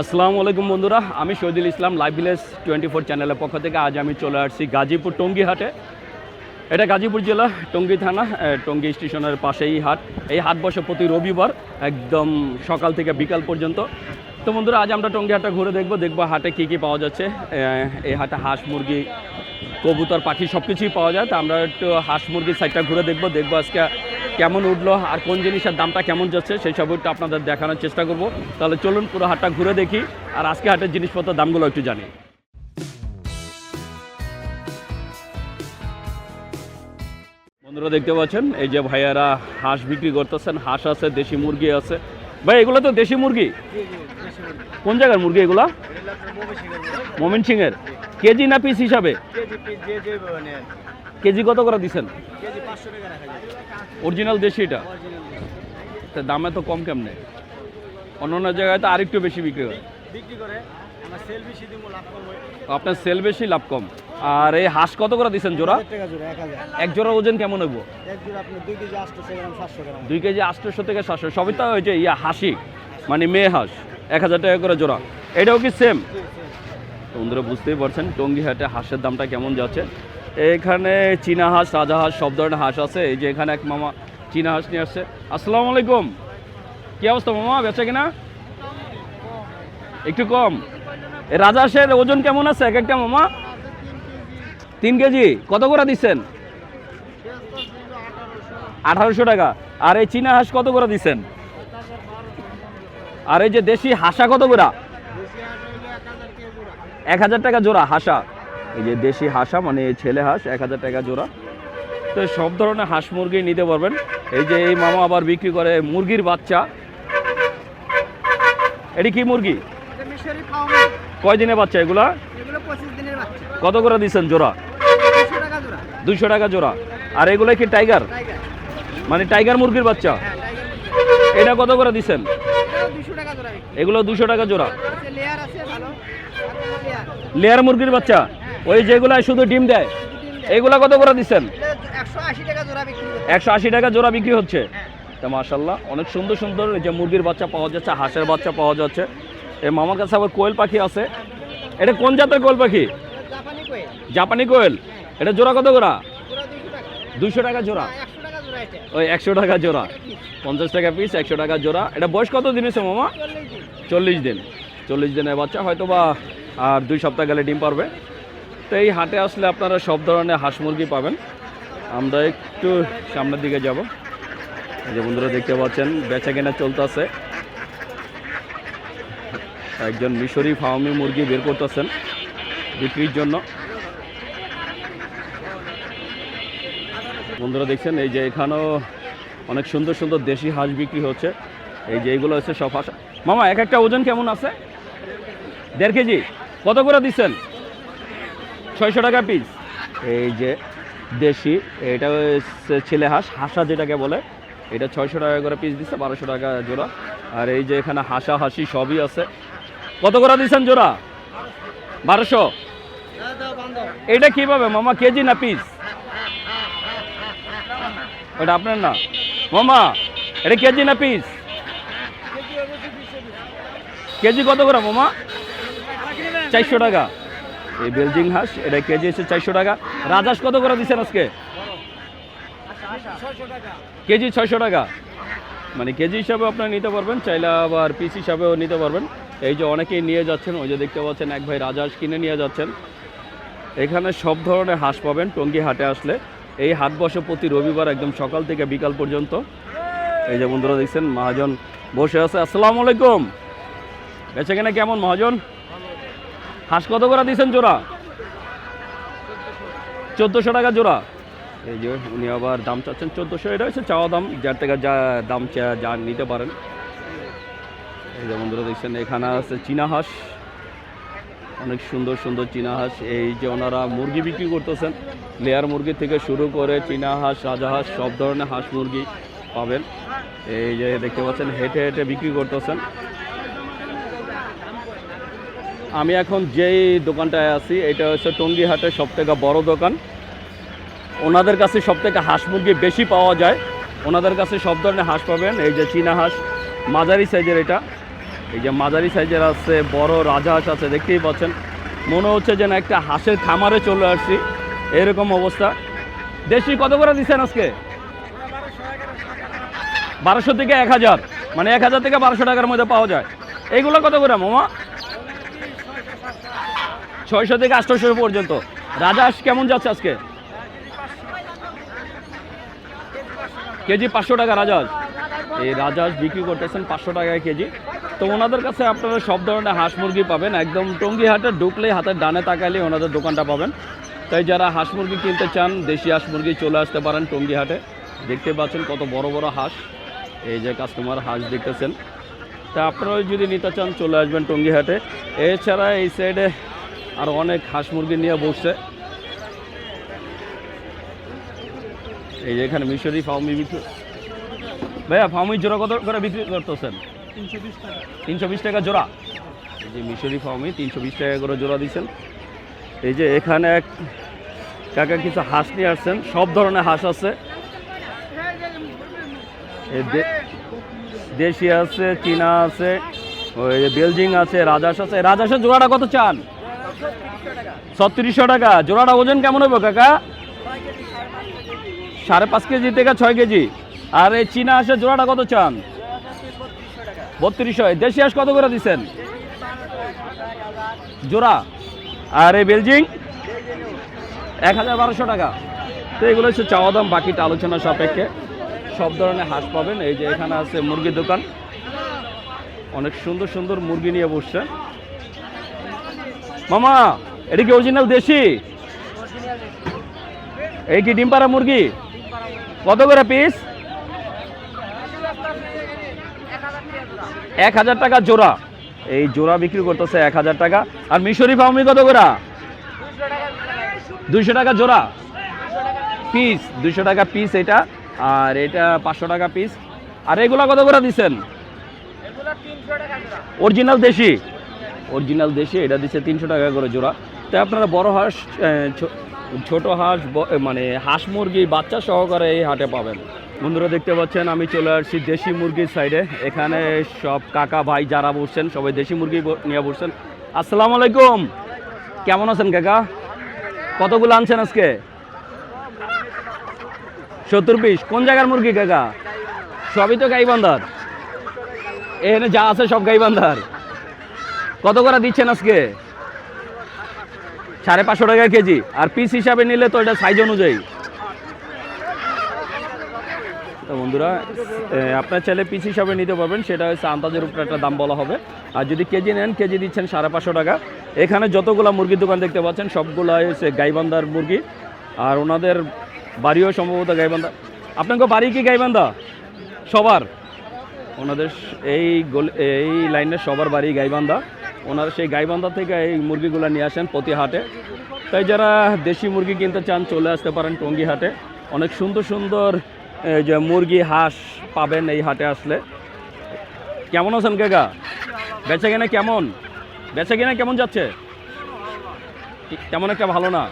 আসসালামু আলাইকুম বন্ধুরা, আমি Shahidul Islam live village twenty four চ্যানেলের পক্ষ থেকে আজ আমি চলে আসছি গাজীপুর টঙ্গী হাটে। এটা গাজীপুর জেলা, টঙ্গী থানা টঙ্গী স্টেশনের পাশেই হাট। এই হাট বসে প্রতি রবিবার একদম সকাল থেকে বিকাল পর্যন্ত। তো বন্ধুরা, আজ আমরা টঙ্গী হাটটা ঘুরে দেখব দেখব হাটে কী কী পাওয়া যাচ্ছে। এই হাটে হাঁস, মুরগি, কবুতর, পাখি সব কিছুই পাওয়া যায়। তো আমরা একটু হাঁস, মুরগির সাইডটা ঘুরে দেখব দেখব আজকে কেমন উঠল আর কোন জিনিসের দামটা কেমন যাচ্ছে সেই সব একটু আপনাদের দেখানোর চেষ্টা করব। তাহলে চলুন পুরো হাটটা ঘুরে দেখি আর আজকে হাটের জিনিসপত্রের দামগুলো একটু জানি। বন্ধুরা দেখতে পাচ্ছেন এই যে ভাইয়ারা হাঁস বিক্রি করতেছেন হাঁস আছে দেশি মুরগি আছে। ভাই এগুলো তো দেশি মুরগি? কোন জায়গার মুরগি এগুলা? মোমিন সিং এর কেজি না পিস হিসাবে? কেজি কত করে দিচ্ছেন অরিজিনাল দেশি এটা? তা দামে তো কম কেমনে? অন্য অন্য জায়গায় তো আরেকটু বেশি বিক্রি হয়। আপনার সেল বেশি লাভ কম। আর এই হাঁস কত করে দিচ্ছেন জোড়া? এক জোড়া ওজন কেমন হইব? দুই কেজি দুই আটশোশো থেকে সাতশো সবই তো হয়েছে ইয়া হাসি মানে মেয়ে হাঁস এক হাজার টাকা করে জোড়া। এটাও কি সেম বন্ধুরা বুঝতেই পারছেন টঙ্গি হাটে হাঁসের দামটা কেমন যাচ্ছে। এখানে চীনা হাঁস, রাজা হাঁস, সব ধরনের হাঁস আছে। এই যে এখানে এক মামা চীনা হাঁস নিয়ে আসছে। আসসালামু আলাইকুম। কি অবস্থা মামা, বেচা কিনা? একটু কম। রাজা হাঁসের ওজন কেমন আছে এক একটা মামা? তিন কেজি। কত করে দিচ্ছেন? আঠারোশো টাকা। আর এই চীনা হাঁস কত করে দিচ্ছেন? আর এই যে দেশি হাঁসা কত করে? এক হাজার টাকা জোড়া হাঁসা। এই যে দেশি হাঁসা মানে ছেলে হাঁস এক হাজার টাকা জোড়া। তো সব ধরনের হাঁস মুরগি নিতে পারবেন। এই যে এই মামা আবার বিক্রি করে মুরগির বাচ্চা। এটি কি মুরগি? মিশরি ফাউমি। কয় দিনে বাচ্চা এগুলা? কত করে দিচ্ছেন জোড়া? দুশো টাকা জোড়া। দুইশো টাকা জোড়া। আর এগুলো কি টাইগার? মানে টাইগার মুরগির বাচ্চা? হ্যাঁ এটা কত করে দিচ্ছেন এগুলো দুশো টাকা জোড়া আছে লেয়ার আছে ভালো আর কোনো লেয়ার মুরগির বাচ্চা, ওই যেগুলা শুধু ডিম দেয়, এগুলা কত করে দিচ্ছেন? একশো আশি টাকা জোড়া বিক্রি হচ্ছে। তা মাশাল্লাহ অনেক সুন্দর সুন্দর যে মুরগির বাচ্চা পাওয়া যাচ্ছে, হাঁসের বাচ্চা পাওয়া যাচ্ছে। এই মামার কাছে আবার কোয়েল পাখি আছে। এটা কোন জাতের কোয়েল পাখি? জাপানি কোয়েল। এটা জোড়া কত করা? দুশো টাকা জোড়া। ওই একশো টাকা জোড়া। পঞ্চাশ টাকা পিস একশো টাকা জোড়া। এটা বয়স কত দিন হয়েছে মামা? চল্লিশ দিন। চল্লিশ দিনের বাচ্চা হয়তো বা আর দুই সপ্তাহ গেলে ডিম পারবে। তো এই হাটে আসলে আপনারা সব ধরনের হাঁস মুরগি পাবেন। আমরা একটু সামনের দিকে যাব। যে বন্ধুরা দেখতে পাচ্ছেন, বেচা কেনা চলতেছে। একজন মিশরি ফার্মি মুরগি বের করতেছেন বিক্রির জন্য। বন্ধুরা দেখছেন, এই যে এখানেও অনেক সুন্দর সুন্দর দেশি হাঁস বিক্রি হচ্ছে। এই যে এইগুলো হচ্ছে সব হাঁস মামা, এক একটা ওজন কেমন আছে? দেড় কেজি? কত করে দিচ্ছেন? ছয়শো টাকা পিস এই যে দেশি এটা ছেলে হাঁস হাঁসা যেটাকে বলে এটা ছয়শো টাকা করে পিস দিচ্ছে বারোশো টাকা জোড়া। আর এই যে এখানে হাসা হাসি সবই আছে। কত করে দিচ্ছেন জোড়া? বারোশো? এটা কীভাবে? মামা কেজি না পিস ওটা আপনার না? মামা এটা কেজি না পিস কেজি কত করে মামা? চারশো টাকা। এই বেলজিং হাঁস, এটা কেজি হচ্ছে চারশো টাকা। রাজহাঁস কত করে দিচ্ছেন আজকে? কেজি ছয়শো টাকা। মানে কেজি হিসাবে আপনারা নিতে পারবেন, চাইলে আবার পিস হিসাবেও নিতে পারবেন। এই যে অনেকেই নিয়ে যাচ্ছেন, ওই যে দেখতে পাচ্ছেন, এক ভাই রাজহাঁস কিনে নিয়ে যাচ্ছেন। এখানে সব ধরনের হাঁস পাবেন, টঙ্গী হাটে আসলে। এই হাট বসে প্রতি রবিবার একদম সকাল থেকে বিকাল পর্যন্ত। এই যে বন্ধুরা দেখছেন, মহাজন বসে আছে। আসসালামু আলাইকুম। বেচে কেনা কেমন, মহাজন? হাঁস কত করে দিয়েছেন জোড়া? চোদ্দোশো টাকা জোড়া। এই যে উনি আবার দাম চাচ্ছেন চোদ্দোশো, এটা হচ্ছে চাওয়া দাম, যার থেকে যা দাম যা নিতে পারেন। এই যে বন্ধুরা দেখছেন, এখানে আছে চীনা হাঁস। অনেক সুন্দর সুন্দর চীনা হাঁস। এই যে ওনারা মুরগি বিক্রি করতেছেন। লেয়ার মুরগি থেকে শুরু করে চীনা হাঁস, রাজা হাঁস, সব ধরনের হাঁস মুরগি পাবেন। এই যে দেখতে পাচ্ছেন, হেঁটে হেঁটে বিক্রি করতেছেন। আমি এখন যেই দোকানটায় আছি, এটা হচ্ছে টঙ্গী হাটের সব থেকে বড় দোকান। ওনাদের কাছে সব থেকে হাঁস মুরগি বেশি পাওয়া যায়। ওনাদের কাছে সব ধরনের হাঁস পাবেন, এই যে চীনা হাঁস, মাঝারি সাইজের এটা। এই যে মাঝারি সাইজের আছে, বড় রাজা হাঁস আছে, দেখতেই পাচ্ছেন। মনে হচ্ছে যেন একটা হাঁসের খামারে চলে আসছি। এরকম অবস্থা। দেশি কত করে দিচ্ছেন আজকে? বারোশো থেকে এক হাজার। মানে এক হাজার থেকে বারোশো টাকার মধ্যে পাওয়া যায়। এইগুলো কত করে, মামা? ছয়শো থেকে আটশোশো পর্যন্ত। রাজহাঁস কেমন যাচ্ছে আজকে? কেজি পাঁচশো টাকা রাজহাঁস এই রাজহাঁস বিক্রি করতেছেন পাঁচশো টাকায় কেজি। তো ওনাদের কাছে আপনারা সব ধরনের হাঁস মুরগি পাবেন। একদম টঙ্গি হাটে ঢুকলেই হাতের ডানে তাকালে ওনাদের দোকানটা পাবেন। তাই যারা হাঁস মুরগি কিনতে চান, দেশি হাঁস মুরগি চলে আসতে পারেন টঙ্গি হাটে। দেখতে পাচ্ছেন কত বড় বড় হাঁস। এই যে কাস্টমার হাঁস দেখতেছেন। তা আপনারা যদি নিতে চান, চলে আসবেন টঙ্গি হাটে। এছাড়া এই সাইডে আর অনেক হাঁস মুরগি নিয়ে বসছে। এই যে এখানে মিশরি ফাউমি বিক্রি ভাইয়া, ফাউমি জোড়া কত করে বিক্রি করতেছেন? তিনশো বিশ টাকা জোড়া। এই যে মিশরি ফাউমি, তিনশো বিশ টাকা করে জোড়া দিচ্ছেন। এই যে এখানে এক কাকা কিছু হাঁস নিয়ে আসছেন। সব ধরনের হাঁস আছে। দেশি আছে, চীনা আছে, ওই বেলজিং আছে, রাজহাঁস আছে। রাজহাঁসের জোড়াটা কত চান? ছত্রিশশো টাকা। জোড়াটা ওজন কেমন হবে কাকা? সাড়ে পাঁচ কেজি থেকে ছয় কেজি। আর এই চীনা হাঁসের জোড়াটা কত চান? বত্রিশশো। দেশি হাঁস কত করে দিচ্ছেন? জোড়া। আর এই বেলজিং? এক হাজার বারোশো টাকা। তো এগুলো হচ্ছে চাওয়া দাম, বাকিটা আলোচনা সাপেক্ষে। সব ধরনের হাঁস পাবেন। এই যে এখানে আছে মুরগির দোকান। অনেক সুন্দর সুন্দর মুরগি নিয়ে বসছে। মামা এটা কি অরিজিনাল দেশি? এই কি ডিম পাড়া মুরগি? কত করে পিস এক হাজার টাকা জোড়া। এই জোড়া বিক্রি করতেছে এক হাজার টাকা। আর মিশরি ফার্মি কত করে? দুইশো টাকা জোড়া। পিস দুইশো টাকা পিস এটা। আর এটা পাঁচশো টাকা পিস আর এগুলা কত করে দিচ্ছেন? অরিজিনাল দেশি? অরিজিনাল দেশি এটা দিচ্ছে তিনশো টাকা করে জোড়া। তাই আপনারা বড় হাঁস ছোট হাঁস মানে হাঁস মুরগি বাচ্চা সহকারে এই হাটে পাবেন। বন্ধুরা দেখতে পাচ্ছেন, আমি চলে আসছি দেশি মুরগির সাইডে। এখানে সব কাকা ভাই যারা বসছেন, সবাই দেশি মুরগি নিয়ে বসছেন। আসসালামু আলাইকুম। কেমন আছেন কাকা? কতগুলো আনছেন আজকে? সত্তর পিস। কোন জায়গার মুরগি কাকা? সবই তো গাইবান্ধার। এখানে যা আছে সব গাইবান্ধার। কত করে দিচ্ছেন আজকে? সাড়ে পাঁচশো টাকা কেজি। আর পিস হিসাবে নিলে তো এটা সাইজ অনুযায়ী। বন্ধুরা আপনার ছেলে পিস হিসাবে নিতে পারবেন, সেটা হচ্ছে আন্দাজের উপরে একটা দাম বলা হবে। আর যদি কেজি নেন, কেজি দিচ্ছেন সাড়ে পাঁচশো টাকা। এখানে যতগুলো মুরগির দোকান দেখতে পাচ্ছেন সবগুলো হচ্ছে গাইবান্ধার মুরগি। আর ওনাদের বাড়িও সম্ভবত গাইবান্ধা। আপনাকে বাড়ি কি গাইবান্ধা? সবার। ওনাদের এই গল- এই লাইনের সবার বাড়ি গাইবান্ধা। ওনারা সেই গাইবান্ধা থেকে এই মুরগিগুলো নিয়ে আসেন প্রতি হাটে। তাই যারা দেশি মুরগি কিনতে চান, চলে আসতে পারেন টঙ্গি হাটে। অনেক সুন্দর সুন্দর যে মুরগি, হাঁস পাবেন এই হাটে আসলে। কেমন আছেন কাকা? বেচা কেনা কেমন? বেচা কেনা কেমন যাচ্ছে? ঠিক তেমন একটা ভালো না।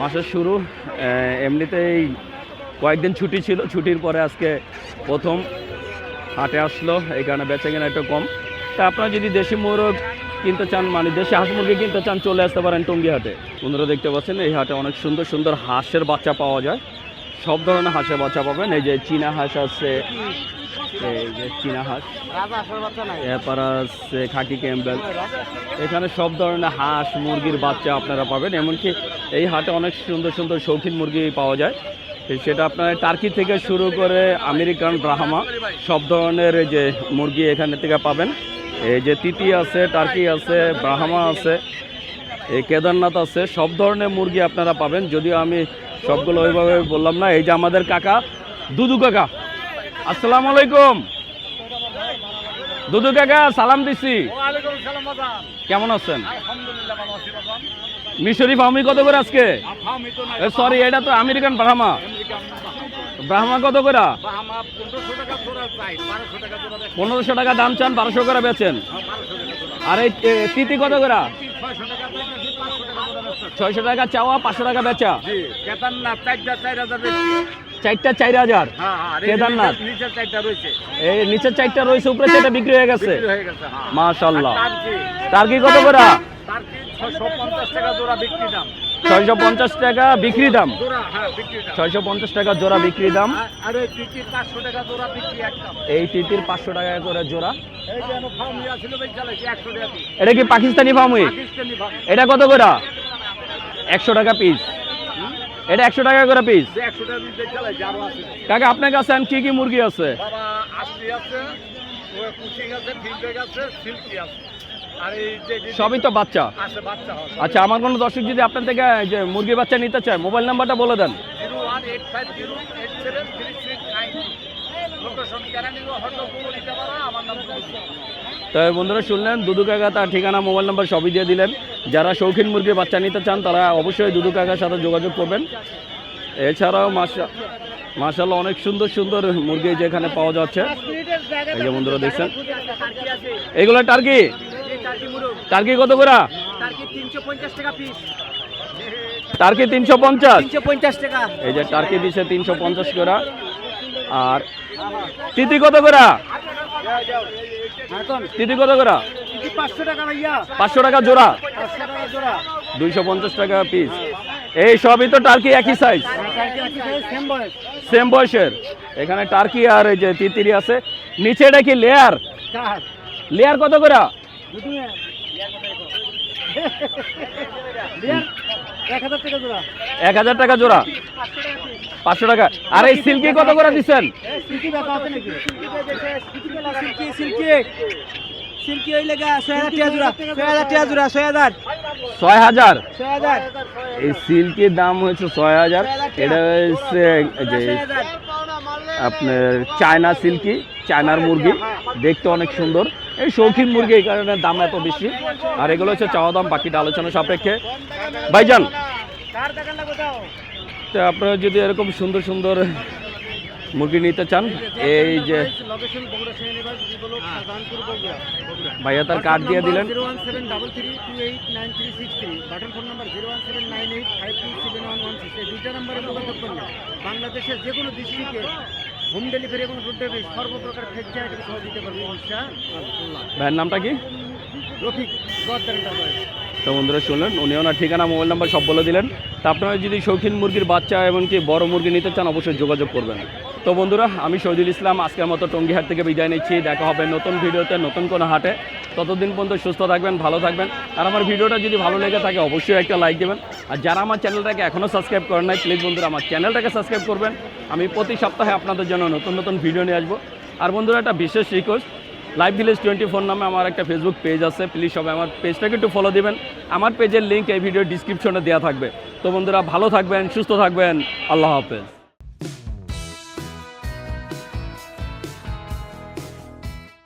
মাসের শুরু এমনিতেই কয়েকদিন ছুটি ছিল, ছুটির পরে আজকে প্রথম হাটে আসলো। এই কারণে বেচা কেনা একটু কম। তা আপনারা যদি দেশি মোরগ কিনতে চান মানে দেশি হাঁস মুরগি কিনতে চান, চলে আসতে পারেন টঙ্গি হাটে বন্ধুরা দেখতে পাচ্ছেন, এই হাটে অনেক সুন্দর সুন্দর হাঁসের বাচ্চা পাওয়া যায়। সব ধরনের হাঁসের বাচ্চা পাবেন। এই যে চীনা হাঁস আছে, এই যে চীনা হাঁস এরপর আছে খাকি ক্যাম্বেল। এখানে সব ধরনের হাঁস মুরগির বাচ্চা আপনারা পাবেন। এমনকি এই হাটে অনেক সুন্দর সুন্দর শৌখিন মুরগি পাওয়া যায়। সেটা আপনার টার্কি থেকে শুরু করে আমেরিকান ব্রাহ্মা, সব ধরনের যে মুরগি এখানে থেকে পাবেন। এই যে তিতি আছে টার্কি আছে ব্রাহ্মা আছে এই কেদারনাথ আছে সব ধরনের মুরগি আপনারা পাবেন। যদিও আমি সবগুলো ওইভাবে বললাম না এই যে আমাদের কাকা দুদু কাকা। আসসালামু আলাইকুম। দুদু কাকা সালাম দিছি। কেমন আছেন? মিশরি ফার্মি কত করে আজকে? সরি এটা তো আমেরিকান ব্রাহ্মা। ব্রাহ্মা কত করে? পনেরোশো টাকা দাম চান বারোশো করে বেচেন। বারোশো আর এই তিতি কত করে? ছয়শো টাকা চাওয়া পাঁচশো টাকা বেচা? চারটা চার হাজার হ্যাঁ হ্যাঁ কেদারনাথ। এই নিচের চারটা রয়েছে উপরে সেটা বিক্রি হয়ে গেছে? হয়ে হ্যাঁ। মাশাল্লাহ। টার্কি টার্কি কত করে? টার্কি ছশো পঞ্চাশ টাকা জোড়া বিক্রি দাম? ছয়শো পঞ্চাশ টাকা বিক্রি দাম। জোড়া হ্যাঁ বিক্রি দাম। ছয়শো পঞ্চাশ টাকা জোড়া বিক্রি দাম। এই তিতির পাঁচশো টাকা করে জোড়া। এটা কি পাকিস্তানি ফার্মুই এটা কত করে? একশো টাকা পিস এটা একশো টাকা করে পিস কাকা আপনার কাছে কি কি মুরগি আছে? আছে আছে আছে আছে। সবই তো বাচ্চা? আচ্ছা আমার কোনো দর্শক যদি আপনার থেকে যে মুরগি বাচ্চা নিতে চায় মোবাইল নাম্বারটা বলে দেন। Zero one eight five zero eight seven three six nine location Keraniganj হয়তো নিতে পারো আমার নাম কুলসুম। তো বন্ধুরা শুনলেন দুদু কাকা তার ঠিকানা মোবাইল নাম্বার সবই দিয়ে দিলেন। যারা শৌখিন মুরগির বাচ্চা নিতে চান তারা অবশ্যই দুদু কাকার সাথে যোগাযোগ করবেন। এছাড়াও মাসা মাসাল্লাহ অনেক সুন্দর সুন্দর মুরগি যেখানে পাওয়া যাচ্ছে। এই যে বন্ধুরা দেখছেন। এগুলো টার্কি? টার্কি কত করে? টার্কি তিনশো পঞ্চাশ এই যে টার্কি দিছে তিনশো পঞ্চাশ করে। আর তিতি কত করে? তিতি কত করে? পাঁচশো টাকা জোড়া? দুইশো পঞ্চাশ টাকা পিস এই সবই তো টার্কি একই সাইজ সেম বয়স। বয়সের। এখানে টার্কি আর এই যে তিতিরি আছে। নিচে এটা কি লেয়ার লেয়ার কত করে? এক হাজার টাকা জোড়া। পাঁচশো টাকা। আর এই সিল্কি কত করে দিচ্ছেন? ছয় হাজার। এই সিল্কির দাম হয়েছে ছয় হাজার। এটা যে আপনার চায়না সিল্কি, চায়নার মুরগি, দেখতে অনেক সুন্দর। এই শৌখিন মুরগি এই কারণে দাম এত বেশি। আর এগুলো হচ্ছে চাওয়া দাম বাকিটা আলোচনা সাপেক্ষে। ভাইজান, তো আপনারা যদি এরকম সুন্দর সুন্দর মুরগি নিতে চান, এই যে ভাইয়া তার কার্ড দিয়ে দিলেন। বাংলাদেশের যে কোনো ডিস্ট্রিক্টে হোম ডেলিভারি এবং ডেলিভারি সর্বপ্রকার আইটেম সহ দিতে পারবে ভাইয়ের নামটা কি? রফিক গদ্দার তো বন্ধুরা শুনলেন উনি ওনার ঠিকানা মোবাইল নাম্বার সব বলে দিলেন। তা আপনারা যদি শৌখিন মুরগির বাচ্চা এমনকি বড় মুরগি নিতে চান অবশ্যই যোগাযোগ করবেন। তো বন্ধুরা আমি শহীদুল ইসলাম আজকের মতো টঙ্গিহাট থেকে বিদায় নিচ্ছি। দেখা হবে নতুন ভিডিওতে নতুন কোনো হাটে। ততদিন পর্যন্ত সুস্থ থাকবেন ভালো থাকবেন। আর আমার ভিডিওটা যদি ভালো লেগে থাকে অবশ্যই একটা লাইক দেবেন। আর যারা আমার চ্যানেলটাকে এখনও সাবস্ক্রাইব করেন নাই প্লিজ বন্ধুরা আমার চ্যানেলটাকে সাবস্ক্রাইব করবেন। আমি প্রতি সপ্তাহে আপনাদের জন্য নতুন নতুন ভিডিও নিয়ে আসব। আর বন্ধুরা, একটা বিশেষ request live village twenty four নামে আমার একটা ফেসবুক পেজ আছে। প্লিজ সবাই আমার পেজটাকে একটু ফলো দিবেন। আমার পেজের লিঙ্ক এই ভিডিও ডিসক্রিপশনে দেওয়া থাকবে। তো বন্ধুরা, ভালো থাকবেন, সুস্থ থাকবেন। আল্লাহ হাফেজ।